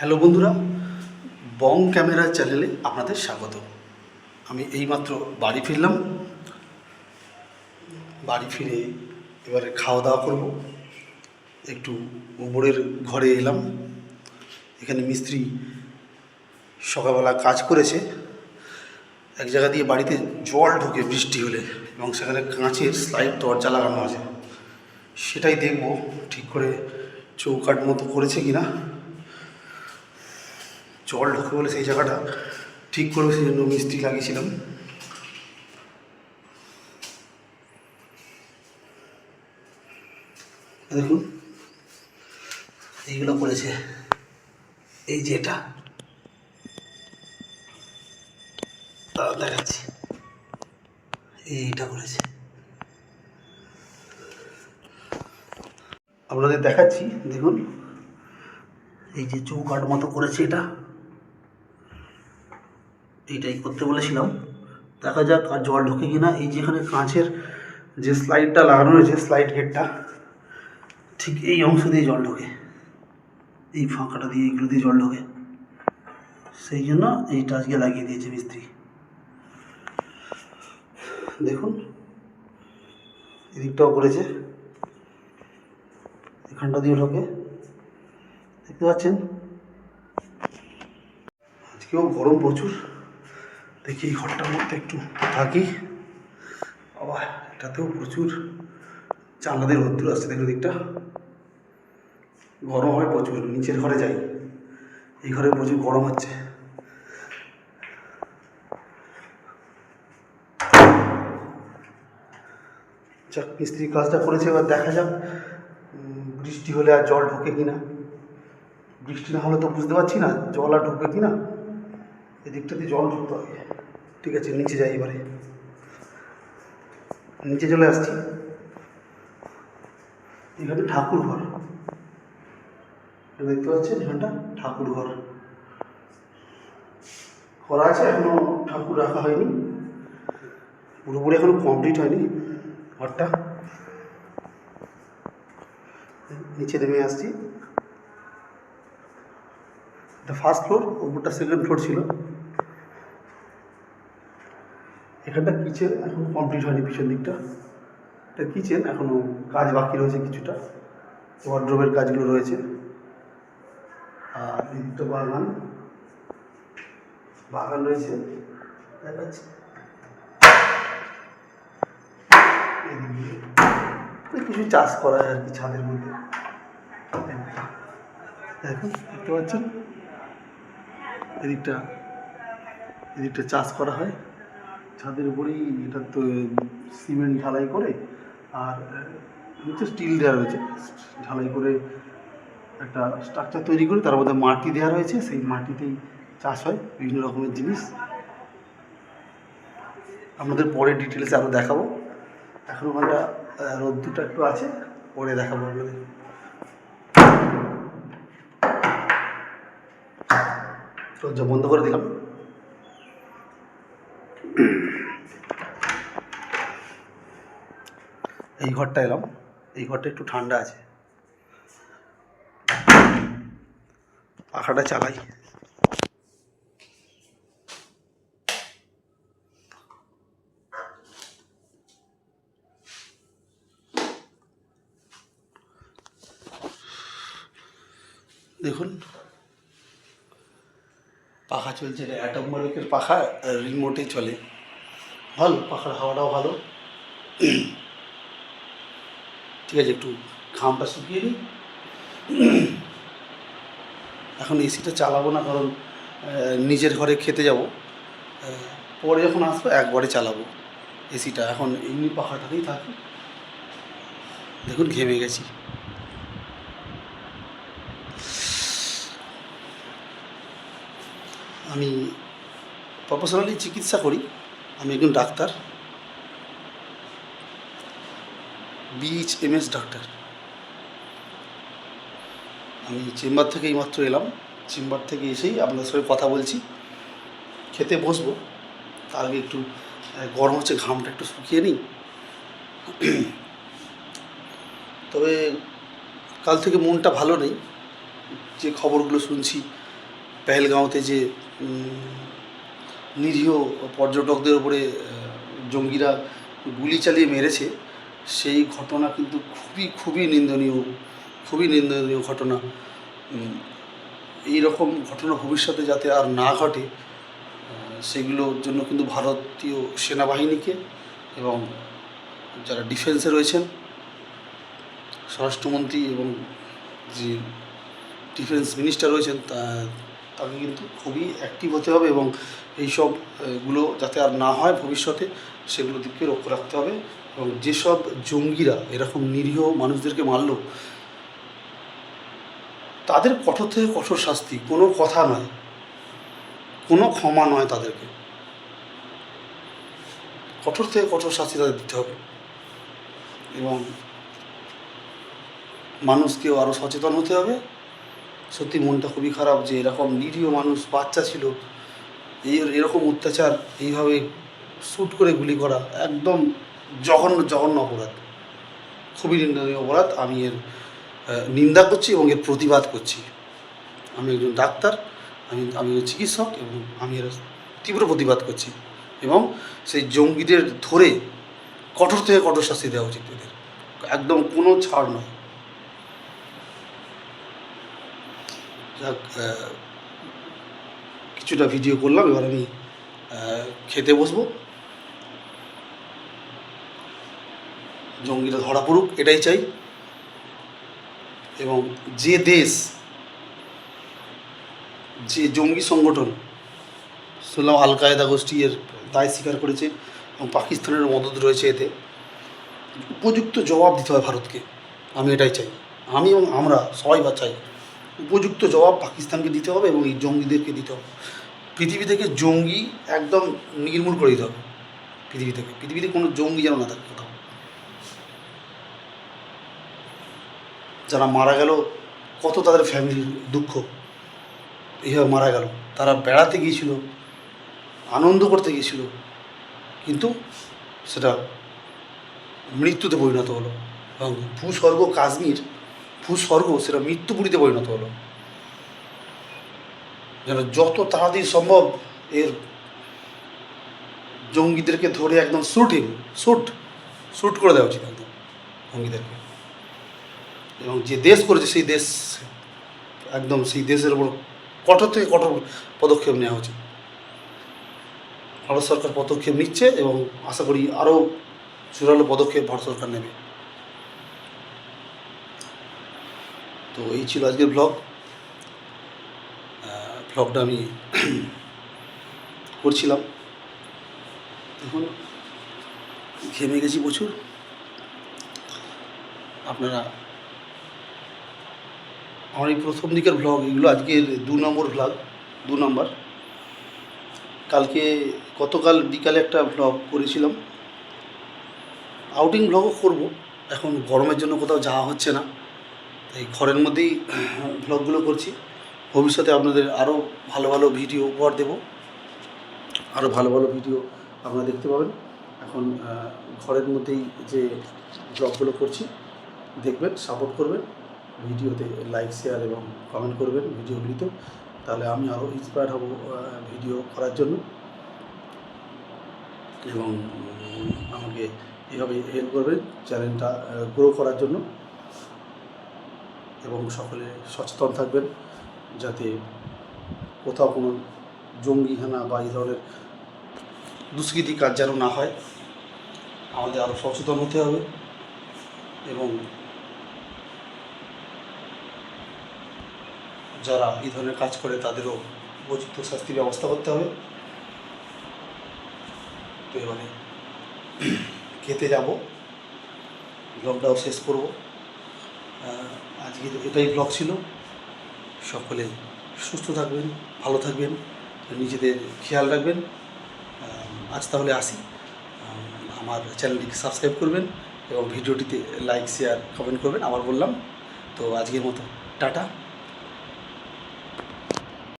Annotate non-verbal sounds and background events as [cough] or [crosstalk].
Hello বন্ধুরা, বং camera চ্যানেলে আপনাদের স্বাগত। আমি এইমাত্র বাড়ি ফিরলাম। বাড়ি ফিরে এবারে খাওয়া দাওয়া করব। একটু উপরের ঘরে এলাম। এখানে মিস্ত্রি সকালবেলা কাজ করেছে। এক জায়গা দিয়ে বাড়িতে জল ঢোকে বৃষ্টি হলে এবং সেখানে কাঁচের স্লাইড দরজা লাগানো আছে। সেটাই দেখব ঠিক করে চৌকাট মতো করেছে কিনা। জল ঢোকে বলে সেই জায়গাটা ঠিক করবে সেই জন্য মিস্ত্রি লাগিয়েছিলাম। দেখুন, এইগুলো করেছে। এই যে এটা। দেখাচ্ছি। এইটা করেছে। আপনাদের দেখাচ্ছি, দেখুন। এই যে চৌকাট মতো করেছে এটা। এইটাই করতে বলেছিলাম। দেখা যাক আর জল ঢোকে কিনা। এই যেখানে কাঁচের যে স্লাইডটা লাগানো রয়েছে স্লাইড গেটটা ঠিক এই অংশ দিয়ে জল ঢোকে। এই ফাঁকাটা দিয়ে এইগুলো দিয়ে জল ঢোকে। সেই জন্য এইটা আজকে লাগিয়ে দিয়েছে মিস্ত্রি। দেখুন, এদিকটাও করেছে। এখানটা দিয়ে ঢোকে। দেখতে পাচ্ছেন? আজকেও গরম প্রচুর। দেখি এই ঘরটার মধ্যে একটু থাকি। আবার এটাতেও প্রচুর জানলাদের রোদ্দুর আসছে দেখো দিকটা? গরম হয় প্রচুর, নিচের ঘরে যাই। এই ঘরে প্রচুর গরম হচ্ছে। যাক, মিস্ত্রি কাজটা করেছে, এবার দেখা যাক বৃষ্টি হলে আর জল ঢোকে কিনা। বৃষ্টি না হলে তো বুঝতে পারছি না, জল আর ঢুকবে কিনা। এদিকটাতে জল ঢুকতে হবে। ঠিক আছে, নিচে যাই এবারে। নিচে চলে আসছি। এখানে ঠাকুর ঘর। দেখতে পাচ্ছেন? এখানটা ঠাকুর ঘর। করা আছে, এখনও ঠাকুর রাখা হয়নি। পুরোপুরি এখনও কমপ্লিট হয়নি ঘরটা। নিচে নেমে আসছি। এটা ফার্স্ট ফ্লোর উপরটা সেকেন্ড ফ্লোর ছিল। এখানটা কিচেন এখন কমপ্লিট হয়নি পিছন দিকটা। এটা কিচেন এখনও কাজ বাকি রয়েছে কিছুটা। ওয়ার্ড্রোবের কাজগুলো রয়েছে। আর এদিকটা বাগান। বাগান রয়েছে। কিছু চাষ করা হয় আর কি ছাদের মধ্যে। দেখুন দেখতে পাচ্ছেন? এদিকটা এদিকটা চাষ করা হয়। ছাদের উপরেই এটা তো সিমেন্ট ঢালাই করে আর নিচে স্টিল দেওয়া রয়েছে। ঢালাই করে একটা স্ট্রাকচার তৈরি করে তার মধ্যে মাটি দেওয়া রয়েছে। সেই মাটিতেই চাষ হয় বিভিন্ন রকমের জিনিস। আপনাদের পরে ডিটেলসে আরও দেখাবো। এখন ওখানটা আহ, রোদ্দুরটা একটু আছে পরে দেখাবো আপনাদের। দরজা বন্ধ করে দিলাম। এই ঘরটা এলাম। এই ঘরটা একটু ঠান্ডা আছে। পাখাটা চালাই। দেখুন। পাখা চলছে এটা অ্যাটম মার্কের পাখা রিমোটে চলে। ভালো, পাখার হাওয়াটাও ভালো। ঠিক আছে, একটু ঘামটা শুকিয়ে নিই। এখন এসিটা চালাবো না, কারণ নিজের ঘরে খেতে যাব। পরে যখন আসব, একবারে চালাবো এসিটা। এখন এমনি পাখাটাতেই থাকি। দেখুন, ঘেমে গেছি। আমি প্রফেশনালি চিকিৎসা করি। আমি একজন doctor. B H M S doctor আমি চেম্বার থেকে এইমাত্র এলাম। চেম্বার থেকে এসেই আপনার সঙ্গে কথা বলছি। খেতে বসবো। তার আগে একটু গরম হচ্ছে, ঘামটা একটু শুকিয়ে নিই। তবে কাল থেকে মনটা ভালো নেই। যে খবরগুলো শুনছি, পেহেলগাঁওতে যে নিরীহ পর্যটকদের উপরে জঙ্গিরা গুলি চালিয়ে মেরেছে সেই ঘটনা কিন্তু খুবই খুবই নিন্দনীয় খুবই নিন্দনীয় ঘটনা। এই রকম ঘটনা ভবিষ্যতে যাতে আর না ঘটে সেগুলোর জন্য কিন্তু ভারতীয় সেনাবাহিনীকে এবং যারা ডিফেন্সে রয়েছেন, স্বরাষ্ট্রমন্ত্রী এবং যে ডিফেন্স মিনিস্টার রয়েছেন, তা তাকে কিন্তু খুবই অ্যাক্টিভ হতে হবে এবং এইসব আহ, গুলো যাতে আর না হয় ভবিষ্যতে সেগুলো দিকে লক্ষ্য রাখতে হবে এবং যেসব জঙ্গিরা এরকম নিরীহ মানুষদেরকে মারলো তাদের কঠোর থেকে কঠোর শাস্তি কোনো কথা নয় কোনো ক্ষমা নয় তাদেরকে। কঠোর থেকে কঠোর শাস্তি তাদের দিতে হবে এবং মানুষকেও আরও সচেতন হতে হবে। সত্যি মনটা খুবই খারাপ যে এরকম নিরীহ মানুষ, বাচ্চা ছিল। এই এরকম অত্যাচার, এইভাবে শ্যুট করে গুলি করা একদম জঘন্য জঘন্য অপরাধ। খুবই নিন্দনীয় অপরাধ। আমি এর নিন্দা করছি এবং এর প্রতিবাদ করছি। আমি একজন ডাক্তার, আমি আমি চিকিৎসক এবং আমি এর তীব্র প্রতিবাদ করছি এবং সেই জঙ্গিদের ধরে কঠোর থেকে কঠোর শাস্তি দেওয়া উচিত এদের। একদম কোনো ছাড় নয় যাক আহ, কিছুটা ভিডিও করলাম, এবার আমি খেতে বসবো। জঙ্গিরা ধরা পড়ুক, এটাই চাই। এবং যে দেশ, যে জঙ্গি সংগঠন, শুনলাম আল কায়দা গোষ্ঠী এর দায় স্বীকার করেছে এবং পাকিস্তানের মদত রয়েছে এতে। উপযুক্ত জবাব দিতে হয় ভারতকে, আমি এটাই চাই। আমি এবং আমরা সবাই বা চাই উপযুক্ত জবাব পাকিস্তানকে দিতে হবে এবং এই জঙ্গিদেরকে দিতে হবে। পৃথিবী থেকে জঙ্গি একদম নির্মূল করে দিতে হবে। পৃথিবী থেকে, পৃথিবীতে কোনো জঙ্গি যেন না থাকে কোথাও। যারা মারা গেল, কত তাদের ফ্যামিলির দুঃখ। এইভাবে মারা গেল। তারা বেড়াতে গিয়েছিল, আনন্দ করতে গিয়েছিল, কিন্তু সেটা মৃত্যুতে পরিণত হলো। এবং ভূস্বর্গ কাশ্মীর ভূস্বর্গ সেটা মৃত্যুপুরীতে পরিণত হলো। যেন যত তাড়াতাড়ি সম্ভব এর জঙ্গিদেরকে ধরে একদম শুট শুট শুট করে দেওয়া উচিত একদম জঙ্গিদেরকে। এবং যে দেশ করেছে সেই দেশ, একদম সেই দেশের উপর কঠোর থেকে কঠোর পদক্ষেপ নেওয়া উচিত। ভারত সরকার পদক্ষেপ নিচ্ছে এবং আশা করি আরও জোরালো পদক্ষেপ ভারত সরকার নেবে। তো এই ছিল আজকের ব্লগ ব্লগটা আমি [clears throat] করছিলাম। এখন ঘেমে গেছি প্রচুর। আপনারা আমার এই প্রথম দিকের ব্লগ এগুলো আজকের দু নম্বর ব্লগ দু নম্বর। কালকে, গতকাল বিকালে একটা ব্লগ করেছিলাম। আউটিং ব্লগও করব। এখন গরমের জন্য কোথাও যাওয়া হচ্ছে না। এই ঘরের মধ্যেই ব্লগগুলো করছি। ভবিষ্যতে আপনাদের আরও ভালো ভালো ভিডিও উপহার দেবো। আরও ভালো ভালো ভিডিও আপনারা দেখতে পাবেন। এখন ঘরের মধ্যেই যে ব্লগগুলো করছি, দেখবেন সাপোর্ট করবেন। ভিডিওতে লাইক শেয়ার এবং কমেন্ট করবেন ভিডিওগুলিতে তাহলে আমি আরও ইন্সপায়ার হব ভিডিও করার জন্য। এবং আমাকে এভাবে হেল্প করবেন চ্যানেলটা গ্রো করার জন্য। এবং সকলে সচেতন থাকবেন যাতে কোথাও কোনো জঙ্গিহানা বা এই ধরনের দুষ্কৃতি কাজ যেন না হয়। আমাদের আরও সচেতন হতে হবে এবং যারা এই ধরনের কাজ করে তাদেরও উপযুক্ত শাস্তির ব্যবস্থা করতে হবে। তো এবারে খেতে যাব। ব্লগটাও শেষ করব। আহ, আজকে এটাই ব্লগ ছিল। সকলে সুস্থ থাকবেন ভালো থাকবেন নিজেদের খেয়াল রাখবেন। আজ তাহলে আসি। আমার চ্যানেলটিকে সাবস্ক্রাইব করবেন এবং ভিডিওটিতে লাইক শেয়ার কমেন্ট করবেন। আবার বললাম তো আজকের মতো টাটা।